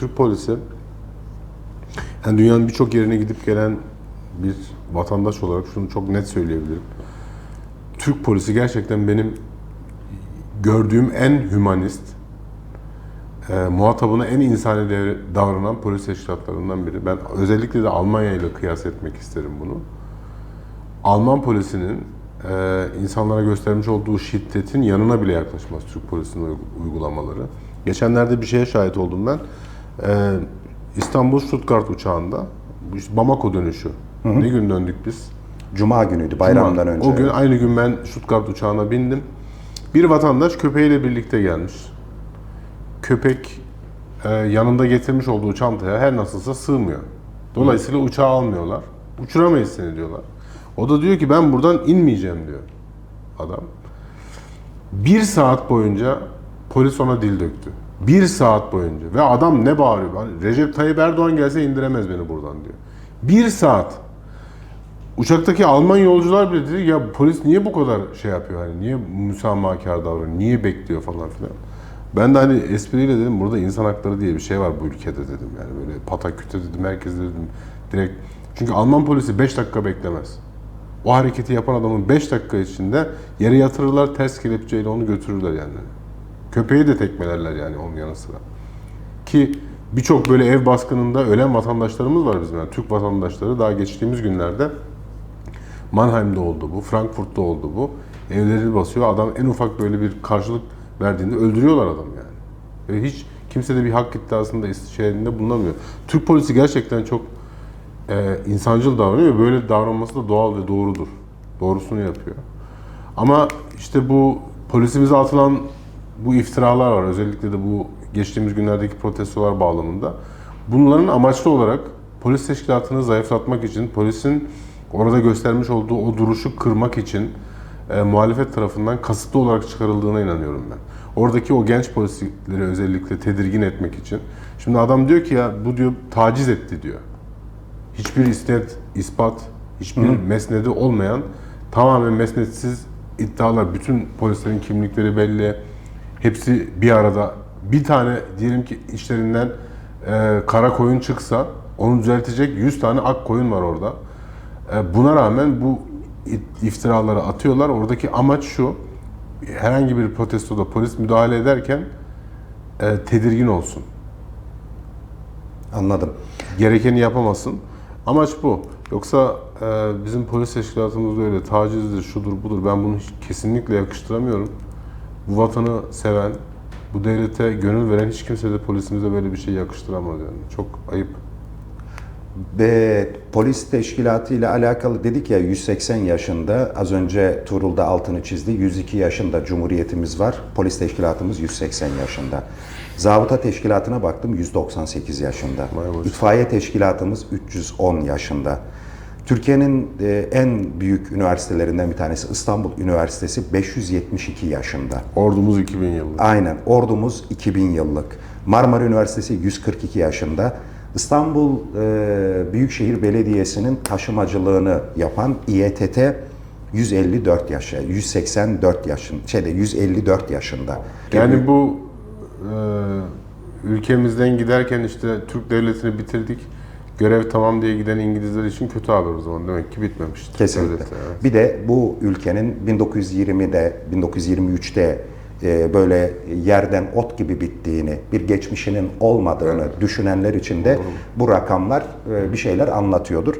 Türk polisi yani dünyanın birçok yerine gidip gelen bir vatandaş olarak şunu çok net söyleyebilirim. Türk polisi gerçekten benim gördüğüm en hümanist, e, muhatabına en insani davranan polis teşkilatlarından biri. Ben özellikle de Almanya ile kıyas etmek isterim bunu. Alman polisinin e, insanlara göstermiş olduğu şiddetin yanına bile yaklaşmaz Türk polisinin uyg- uygulamaları. Geçenlerde bir şeye şahit oldum ben. E, İstanbul Stuttgart uçağında işte Bamako dönüşü. Ne gün döndük biz? Cuma günüydü bayramdan Cuma. önce. O gün aynı gün ben Stuttgart uçağına bindim. Bir vatandaş köpeğiyle birlikte gelmiş. Köpek e, yanında getirmiş olduğu çantaya her nasılsa sığmıyor. Dolayısıyla uçağa almıyorlar. Uçuramayız seni diyorlar. O da diyor ki ben buradan inmeyeceğim diyor adam. Bir saat boyunca polis ona dil döktü. Bir saat boyunca. Ve adam ne bağırıyor? Hani Recep Tayyip Erdoğan gelse indiremez beni buradan diyor. Bir saat. Uçaktaki Alman yolcular bile dedi ya polis niye bu kadar şey yapıyor hani niye müsamahakar davranıyor, niye bekliyor falan filan. Ben de hani espriyle dedim burada insan hakları diye bir şey var bu ülkede dedim yani böyle pataküte dedim herkes dedim direkt. Çünkü Alman polisi 5 dakika beklemez. O hareketi yapan adamın 5 dakika içinde yere yatırırlar ters kelepçeyle onu götürürler yani. Köpeği de tekmelerler yani onun yanı sıra. Ki birçok böyle ev baskınında ölen vatandaşlarımız var bizim yani Türk vatandaşları daha geçtiğimiz günlerde Mannheim'da oldu bu, Frankfurt'ta oldu bu. Evleri basıyor. Adam en ufak böyle bir karşılık verdiğinde öldürüyorlar adam yani. Ve hiç kimse de bir hak iddiasında şeyinde bulunamıyor. Türk polisi gerçekten çok e, insancıl davranıyor. Böyle davranması da doğal ve doğrudur. Doğrusunu yapıyor. Ama işte bu polisimize atılan bu iftiralar var. Özellikle de bu geçtiğimiz günlerdeki protestolar bağlamında. Bunların amaçlı olarak polis teşkilatını zayıflatmak için, polisin orada göstermiş olduğu o duruşu kırmak için e, muhalefet tarafından kasıtlı olarak çıkarıldığına inanıyorum ben. Oradaki o genç polisleri özellikle tedirgin etmek için. Şimdi adam diyor ki ya bu diyor taciz etti diyor hiçbir isnet, ispat, hiçbir mesnedi olmayan tamamen mesnetsiz iddialar. Bütün polislerin kimlikleri belli. Hepsi bir arada. Bir tane diyelim ki içlerinden e, kara koyun çıksa onu düzeltecek 100 tane ak koyun var orada. E, buna rağmen bu iftiraları atıyorlar. Oradaki amaç şu. Herhangi bir protestoda polis müdahale ederken e, tedirgin olsun Anladım. gerekeni yapamasın. Amaç bu. Yoksa e, bizim polis teşkilatımızda öyle tacizdir, şudur budur. Ben bunu hiç kesinlikle yakıştıramıyorum. Bu vatanı seven, bu devlete gönül veren hiç kimse de polisimize böyle bir şey yakıştıramaz yani. Çok ayıp. Ve polis teşkilatı ile alakalı dedik ya 180 yaşında az önce Tuğrul da altını çizdi 102 yaşında Cumhuriyetimiz var polis teşkilatımız 180 yaşında. Zabıta teşkilatına baktım 198 yaşında. İtfaiye teşkilatımız 310 yaşında. Türkiye'nin e, en büyük üniversitelerinden bir tanesi İstanbul Üniversitesi 572 yaşında. Ordumuz 2000 yıllık. Aynen. Ordumuz 2000 yıllık. Marmara Üniversitesi 142 yaşında. İstanbul e, Büyükşehir Belediyesi'nin taşımacılığını yapan İETT 154 yaşa, 184 yaşın, şeyde 154 yaşında. Yani bu e, ülkemizden giderken işte Türk devletini bitirdik. Görev tamam diye giden İngilizler için kötü haber o zaman. Demek ki bitmemiş. Türk Kesinlikle. devleti, evet. Bir de bu ülkenin 1920'de, 1923'te e, böyle yerden ot gibi bittiğini, bir geçmişinin olmadığını düşünenler için de bu rakamlar e, bir şeyler anlatıyordur.